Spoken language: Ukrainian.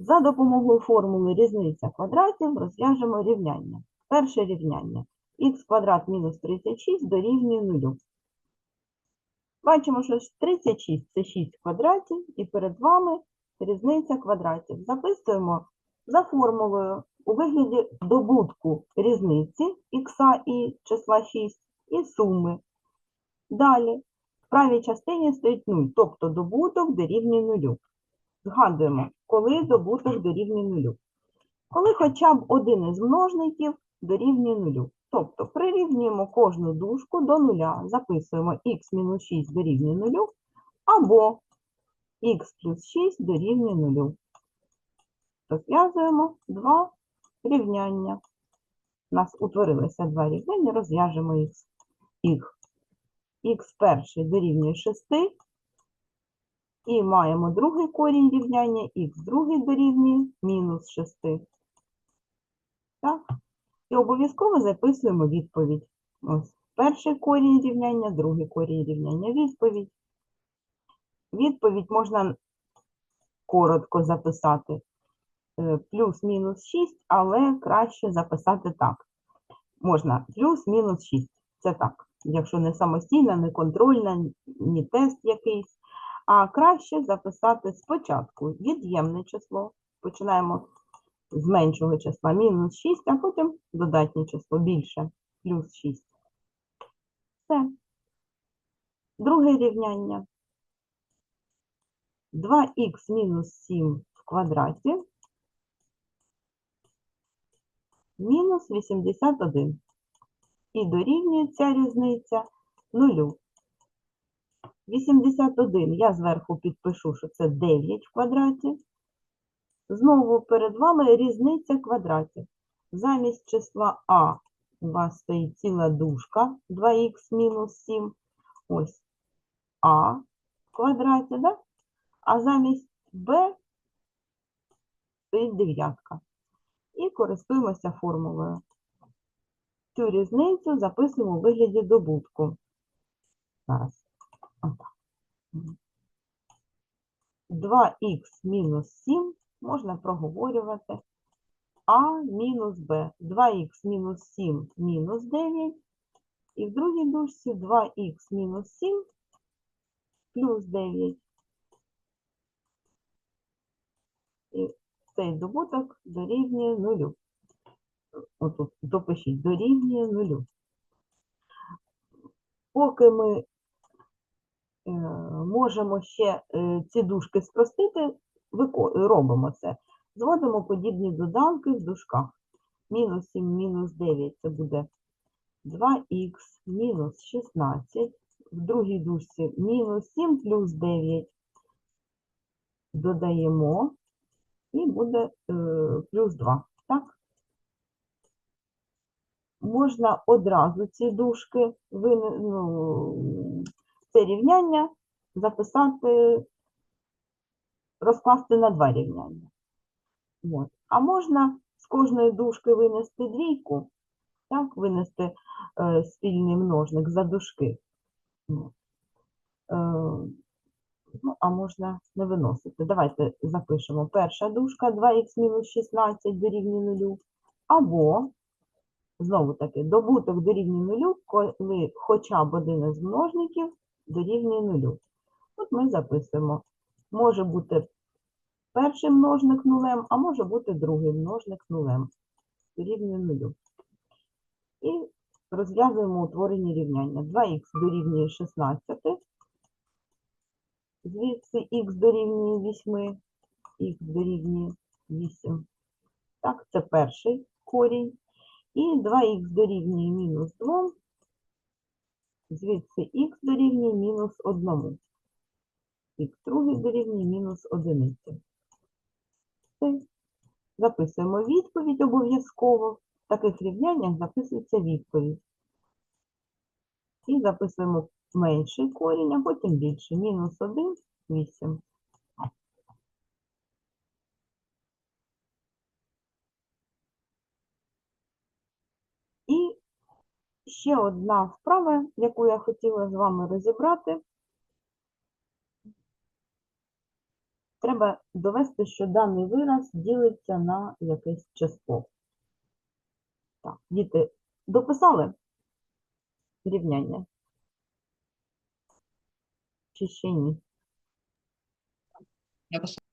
За допомогою формули різниця квадратів розв'яжемо рівняння. Перше рівняння. х квадрат мінус 36 дорівнює 0. Бачимо, що 36 це 6 квадратів, і перед вами різниця квадратів. Записуємо за формулою у вигляді добутку різниці х і числа 6 і суми. Далі в правій частині стоїть 0, тобто добуток дорівнює 0. Згадуємо, коли добуток дорівнює 0. Коли хоча б один із множників дорівнює 0. Тобто прирівнюємо кожну дужку до нуля, записуємо х мінус 6 дорівнює 0, або х плюс 6 дорівнює 0. Розв'язуємо два рівняння. У нас утворилося два рівняння, розв'яжемо їх. х перший дорівнює 6, і маємо другий корінь рівняння, х другий дорівнює мінус 6. Так? І обов'язково записуємо відповідь. Ось перший корінь рівняння, другий корінь рівняння, відповідь. Відповідь можна коротко записати. е, Плюс-мінус 6, але краще записати так. Можна плюс-мінус 6. Це так. Якщо не самостійна, не контрольна, ні тест якийсь. А краще записати спочатку від'ємне число. Починаємо з меншого числа мінус 6, а потім додатнє число більше, плюс 6. Все. Друге рівняння. 2х мінус 7 в квадраті мінус 81. І дорівнює ця різниця нулю. 81 я зверху підпишу, що це 9 в квадраті. Знову перед вами різниця квадратів. Замість числа А у вас стоїть ціла дужка 2х мінус 7. Ось А в квадраті, да? а замість Б стоїть дев'ятка. І користуємося формулою. Цю різницю записуємо у вигляді добутку. Зараз. Отак. 2х мінус 7 можна проговорювати а мінус b. 2х мінус 7 мінус 9. І в другій дужці 2х мінус 7 плюс 9. І цей добуток дорівнює нулю. Отут допишіть, дорівнює нулю. Поки ми можемо ще е, ці дужки спростити, робимо це. Зводимо подібні доданки в дужках. Мінус 7, мінус 9 це буде 2х мінус 16. В другій дужці мінус 7 плюс 9. Додаємо і буде е, плюс 2. Так? Можна одразу ці дужки, ну, це рівняння записати, розкласти на два рівняння. От. А можна з кожної дужки винести двійку, так, винести е, спільний множник за дужки. Е, ну, а можна не виносити. Давайте запишемо. Перша дужка 2х мінус 16 дорівнює 0. Або, знову таки, добуток дорівнює 0, коли хоча б один із множників дорівнює 0. От ми записуємо. Може бути перший множник нулем, а може бути другий множник нулем. Дорівнює 0. І розв'язуємо утворені рівняння. 2х дорівнює 16. Звідси х дорівнює 8, х дорівнює 8. Так, це перший корінь. І 2х дорівнює мінус 2. Звідси х дорівнює мінус 1. Х другий дорівнює мінус 1. Все. Записуємо відповідь обов'язково. В таких рівняннях записується відповідь. І записуємо менший корінь, а потім більший. Мінус 1, 8. І ще одна вправа, яку я хотіла з вами розібрати. треба довести, що даний вираз ділиться на якесь число. Так, діти, дописали рівняння? Чи ще ні? Написав.